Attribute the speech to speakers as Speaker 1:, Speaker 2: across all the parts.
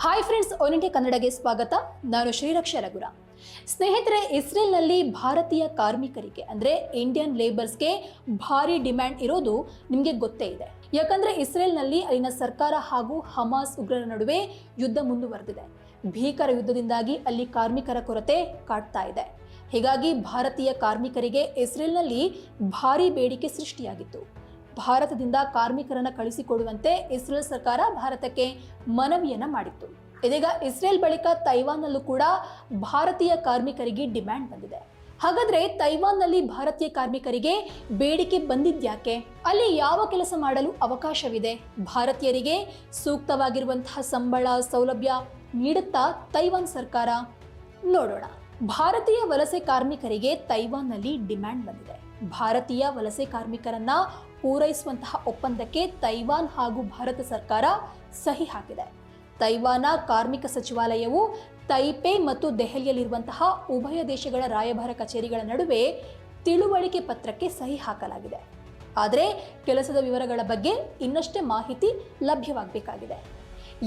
Speaker 1: Hi friends all India ಕನ್ನಡಗೆ ಸ್ವಾಗತ ನಾನು ಶ್ರೀರಕ್ಷ ರಘುರ ಸ್ನೇಹಿತರೆ ಇಸ್ರೇಲ್ನಲ್ಲಿ ಭಾರತೀಯ ಕಾರ್ಮಿಕರಿಗೆ ಅಂದರೆ ಇಂಡಿಯನ್ ಲೇಬರ್ಸ್ಗೆ ಭಾರಿ ಡಿಮ್ಯಾಂಡ್ ಇರೋದು ನಿಮಗೆ ಗೊತ್ತೇ ಇದೆ ಯಾಕಂದ್ರೆ ಇಸ್ರೇಲ್ನಲ್ಲಿ ಅಲ್ಲಿನ ಸರ್ಕಾರ ಹಾಗೂ ಹಮಾಸ್ ಉಗ್ರರ ನಡುವೆ ಯುದ್ಧ ಮುಂದುವರೆದಿದೆ ಭೀಕರ ಯುದ್ಧದಿಂದಾಗಿ ಅಲ್ಲಿ ಕಾರ್ಮಿಕರ ಕೊರತೆ ಕಾಡ್ತಾ ಇದೆ ಹೀಗಾಗಿ ಭಾರತೀಯ ಕಾರ್ಮಿಕರಿಗೆ ಇಸ್ರೇಲ್ನಲ್ಲಿ ಭಾರಿ ಬೇಡಿಕೆ ಸೃಷ್ಟಿಯಾಗಿತ್ತು ಭಾರತದಿಂದ ಕಾರ್ಮಿಕರನ್ನ ಕಳಿಸಿಕೊಡುವಂತೆ ಇಸ್ರೇಲ್ ಸರ್ಕಾರ ಭಾರತಕ್ಕೆ ಮನವಿಯನ್ನ ಮಾಡಿತ್ತು. ಇದೀಗ ಇಸ್ರೇಲ್ ಬಳಿಕ ತೈವಾನ್ನಲ್ಲೂ ಕೂಡ ಭಾರತೀಯ ಕಾರ್ಮಿಕರಿಗೆ ಡಿಮ್ಯಾಂಡ್ ಬಂದಿದೆ. ಹಾಗಾದ್ರೆ ತೈವಾನ್ನಲ್ಲಿ ಭಾರತೀಯ ಕಾರ್ಮಿಕರಿಗೆ ಬೇಡಿಕೆ ಬಂದಿದ್ಯಾಕೆ ಅಲ್ಲಿ ಯಾವ ಕೆಲಸ ಮಾಡಲು ಅವಕಾಶವಿದೆ? ಭಾರತೀಯರಿಗೆ ಸೂಕ್ತವಾಗಿರುವಂತಹ ಸಂಬಳ, ಸೌಲಭ್ಯ ನೀಡುತ್ತಾ ತೈವಾನ್ ಸರ್ಕಾರ? ನೋಡೋಣ. ಭಾರತೀಯ ವಲಸೆ ಕಾರ್ಮಿಕರಿಗೆ ತೈವಾನ್ನಲ್ಲಿ ಡಿಮ್ಯಾಂಡ್ ಬಂದಿದೆ. ಭಾರತೀಯ ವಲಸೆ ಕಾರ್ಮಿಕರನ್ನ ಪೂರೈಸುವಂತಹ ಒಪ್ಪಂದಕ್ಕೆ ತೈವಾನ್ ಹಾಗೂ ಭಾರತ ಸರ್ಕಾರ ಸಹಿ ಹಾಕಿದೆ. ತೈವಾನ ಕಾರ್ಮಿಕ ಸಚಿವಾಲಯವು ತೈಪೆ ಮತ್ತು ದೆಹಲಿಯಲ್ಲಿರುವಂತಹ ಉಭಯ ದೇಶಗಳ ರಾಯಭಾರ ಕಚೇರಿಗಳ ನಡುವೆ ತಿಳುವಳಿಕೆ ಪತ್ರಕ್ಕೆ ಸಹಿ ಹಾಕಲಾಗಿದೆ. ಆದರೆ ಕೆಲಸದ ವಿವರಗಳ ಬಗ್ಗೆ ಇನ್ನಷ್ಟೇ ಮಾಹಿತಿ ಲಭ್ಯವಾಗಬೇಕಾಗಿದೆ.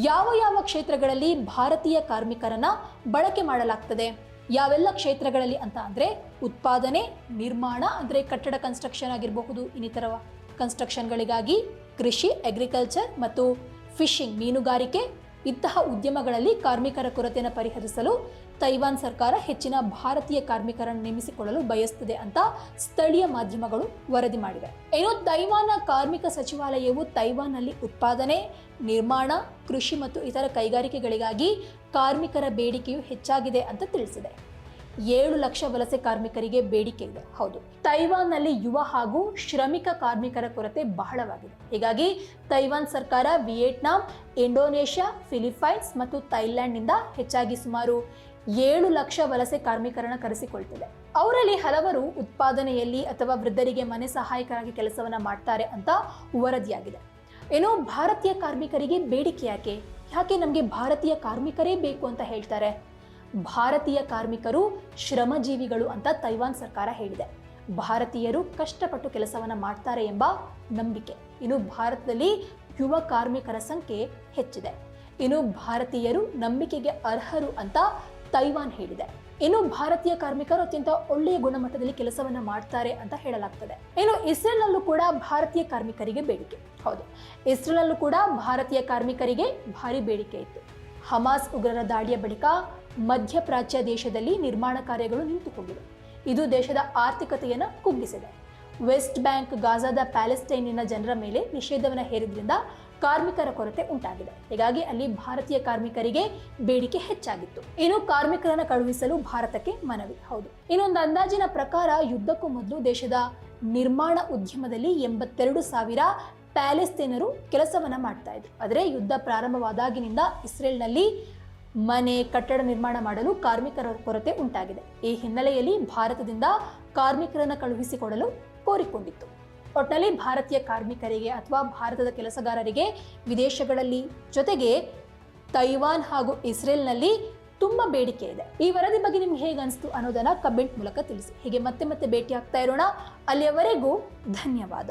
Speaker 1: ಯಾವ ಯಾವ ಕ್ಷೇತ್ರಗಳಲ್ಲಿ ಭಾರತೀಯ ಕಾರ್ಮಿಕರನ್ನ ಬಳಕೆ ಮಾಡಲಾಗ್ತದೆ? ಯಾವೆಲ್ಲ ಕ್ಷೇತ್ರಗಳಲ್ಲಿ ಅಂತ ಅಂದರೆ ಉತ್ಪಾದನೆ, ನಿರ್ಮಾಣ ಅಂದರೆ ಕಟ್ಟಡ ಕನ್ಸ್ಟ್ರಕ್ಷನ್ ಆಗಿರಬಹುದು ಇನ್ನಿತರ ಕನ್ಸ್ಟ್ರಕ್ಷನ್ಗಳಿಗಾಗಿ ಕೃಷಿ, ಅಗ್ರಿಕಲ್ಚರ್ ಮತ್ತು ಫಿಶಿಂಗ್ ಮೀನುಗಾರಿಕೆ ಇಂತಹ ಉದ್ಯಮಗಳಲ್ಲಿ ಕಾರ್ಮಿಕರ ಕೊರತೆಯನ್ನು ಪರಿಹರಿಸಲು ತೈವಾನ್ ಸರ್ಕಾರ ಹೆಚ್ಚಿನ ಭಾರತೀಯ ಕಾರ್ಮಿಕರನ್ನು ನೇಮಿಸಿಕೊಳ್ಳಲು ಬಯಸುತ್ತದೆ ಅಂತ ಸ್ಥಳೀಯ ಮಾಧ್ಯಮಗಳು ವರದಿ ಮಾಡಿವೆ. ಇನ್ನು ತೈವಾನ್ ಕಾರ್ಮಿಕ ಸಚಿವಾಲಯವು ತೈವಾನ್ನಲ್ಲಿ ಉತ್ಪಾದನೆ, ನಿರ್ಮಾಣ, ಕೃಷಿ ಮತ್ತು ಇತರ ಕೈಗಾರಿಕೆಗಳಿಗಾಗಿ ಕಾರ್ಮಿಕರ ಬೇಡಿಕೆಯು ಹೆಚ್ಚಾಗಿದೆ ಅಂತ ತಿಳಿಸಿದೆ. ಏಳು ಲಕ್ಷ ವಲಸೆ ಕಾರ್ಮಿಕರಿಗೆ ಬೇಡಿಕೆ ಇದೆ. ಹೌದು, ತೈವಾನ್ನಲ್ಲಿ ಯುವ ಹಾಗೂ ಶ್ರಮಿಕ ಕಾರ್ಮಿಕರ ಕೊರತೆ ಬಹಳವಾಗಿದೆ. ಹೀಗಾಗಿ ತೈವಾನ್ ಸರ್ಕಾರ ವಿಯೆಟ್ನಾಂ, ಇಂಡೋನೇಷ್ಯಾ ಫಿಲಿಪೈನ್ಸ್ ಮತ್ತು ಥೈಲ್ಯಾಂಡ್ನಿಂದ ಹೆಚ್ಚಾಗಿ ಸುಮಾರು ಏಳು ಲಕ್ಷ ವಲಸೆ ಕಾರ್ಮಿಕರನ್ನ ಕರೆಸಿಕೊಳ್ತಿದೆ. ಅವರಲ್ಲಿ ಹಲವರು ಉತ್ಪಾದನೆಯಲ್ಲಿ ಅಥವಾ ವೃದ್ಧರಿಗೆ ಮನೆ ಸಹಾಯಕರಾಗಿ ಕೆಲಸವನ್ನ ಮಾಡ್ತಾರೆ ಅಂತ ವರದಿಯಾಗಿದೆ. ಏನು ಭಾರತೀಯ ಕಾರ್ಮಿಕರಿಗೆ ಬೇಡಿಕೆ ಯಾಕೆ? ಯಾಕೆ ನಮಗೆ ಭಾರತೀಯ ಕಾರ್ಮಿಕರೇ ಬೇಕು ಅಂತ ಹೇಳ್ತಾರೆ? ಭಾರತೀಯ ಕಾರ್ಮಿಕರು ಶ್ರಮಜೀವಿಗಳು ಅಂತ ತೈವಾನ್ ಸರ್ಕಾರ ಹೇಳಿದೆ. ಭಾರತೀಯರು ಕಷ್ಟಪಟ್ಟು ಕೆಲಸವನ್ನ ಮಾಡ್ತಾರೆ ಎಂಬ ನಂಬಿಕೆ ಇನ್ನು ಭಾರತದಲ್ಲಿ ಯುವ ಕಾರ್ಮಿಕರ ಸಂಖ್ಯೆ ಹೆಚ್ಚಿದೆ. ಇನ್ನು ಭಾರತೀಯರು ನಂಬಿಕೆಗೆ ಅರ್ಹರು ಅಂತ ತೈವಾನ್ ಹೇಳಿದೆ. ಇನ್ನು ಭಾರತೀಯ ಕಾರ್ಮಿಕರು ಅತ್ಯಂತ ಒಳ್ಳೆಯ ಗುಣಮಟ್ಟದಲ್ಲಿ ಕೆಲಸವನ್ನ ಮಾಡ್ತಾರೆ ಅಂತ ಹೇಳಲಾಗ್ತದೆ. ಇನ್ನು ಇಸ್ರೇಲ್ನಲ್ಲೂ ಕೂಡ ಭಾರತೀಯ ಕಾರ್ಮಿಕರಿಗೆ ಬೇಡಿಕೆ. ಹೌದು, ಇಸ್ರೇಲ್ನಲ್ಲೂ ಕೂಡ ಭಾರತೀಯ ಕಾರ್ಮಿಕರಿಗೆ ಭಾರಿ ಬೇಡಿಕೆ ಇತ್ತು. ಹಮಾಸ್ ಉಗ್ರರ ದಾಳಿಯ ಬಳಿಕ ಮಧ್ಯಪ್ರಾಚ್ಯ ದೇಶದಲ್ಲಿ ನಿರ್ಮಾಣ ಕಾರ್ಯಗಳು ನಿಂತುಕೊಂಡಿವೆ. ಇದು ದೇಶದ ಆರ್ಥಿಕತೆಯನ್ನು ಕುಗ್ಗಿಸಿದೆ ವೆಸ್ಟ್ ಬ್ಯಾಂಕ್ ಗಾಜಾದ ಪ್ಯಾಲೆಸ್ಟೈನಿನ ಜನರ ಮೇಲೆ ನಿಷೇಧವನ್ನು ಹೇರಿದ್ರಿಂದ ಕಾರ್ಮಿಕರ ಕೊರತೆ ಉಂಟಾಗಿದೆ. ಹೀಗಾಗಿ ಅಲ್ಲಿ ಭಾರತೀಯ ಕಾರ್ಮಿಕರಿಗೆ ಬೇಡಿಕೆ ಹೆಚ್ಚಾಗಿತ್ತು. ಇನ್ನು ಕಾರ್ಮಿಕರನ್ನು ಕಳುಹಿಸಲು ಭಾರತಕ್ಕೆ ಮನವಿ. ಹೌದು. ಇನ್ನೊಂದು ಅಂದಾಜಿನ ಪ್ರಕಾರ ಯುದ್ಧಕ್ಕೂ ಮೊದಲು ದೇಶದ ನಿರ್ಮಾಣ ಉದ್ಯಮದಲ್ಲಿ ಎಂಬತ್ತೆರಡು ಸಾವಿರ ಪ್ಯಾಲೆಸ್ತೇನರು ಕೆಲಸವನ್ನು ಮಾಡ್ತಾ ಇದ್ರು. ಆದರೆ ಯುದ್ಧ ಪ್ರಾರಂಭವಾದಾಗಿನಿಂದ ಇಸ್ರೇಲ್ನಲ್ಲಿ ಮನೆ ಕಟ್ಟಡ ನಿರ್ಮಾಣ ಮಾಡಲು ಕಾರ್ಮಿಕರ ಕೊರತೆ ಉಂಟಾಗಿದೆ. ಈ ಹಿನ್ನೆಲೆಯಲ್ಲಿ ಭಾರತದಿಂದ ಕಾರ್ಮಿಕರನ್ನು ಕಳುಹಿಸಿಕೊಡಲು ಕೋರಿಕೊಂಡಿತ್ತು. ಒಟ್ಟಿನಲ್ಲಿ ಭಾರತೀಯ ಕಾರ್ಮಿಕರಿಗೆ ಅಥವಾ ಭಾರತದ ಕೆಲಸಗಾರರಿಗೆ ವಿದೇಶಗಳಲ್ಲಿ ಜೊತೆಗೆ ತೈವಾನ್ ಹಾಗೂ ಇಸ್ರೇಲ್ನಲ್ಲಿ ತುಂಬ ಬೇಡಿಕೆ ಇದೆ. ಈ ವರದಿ ಬಗ್ಗೆ ನಿಮ್ಗೆ ಹೇಗೆ ಅನಿಸ್ತು ಅನ್ನೋದನ್ನ ಕಮೆಂಟ್ ಮೂಲಕ ತಿಳಿಸಿ. ಹೀಗೆ ಮತ್ತೆ ಮತ್ತೆ ಭೇಟಿ ಆಗ್ತಾ ಇರೋಣ. ಅಲ್ಲಿಯವರೆಗೂ ಧನ್ಯವಾದ.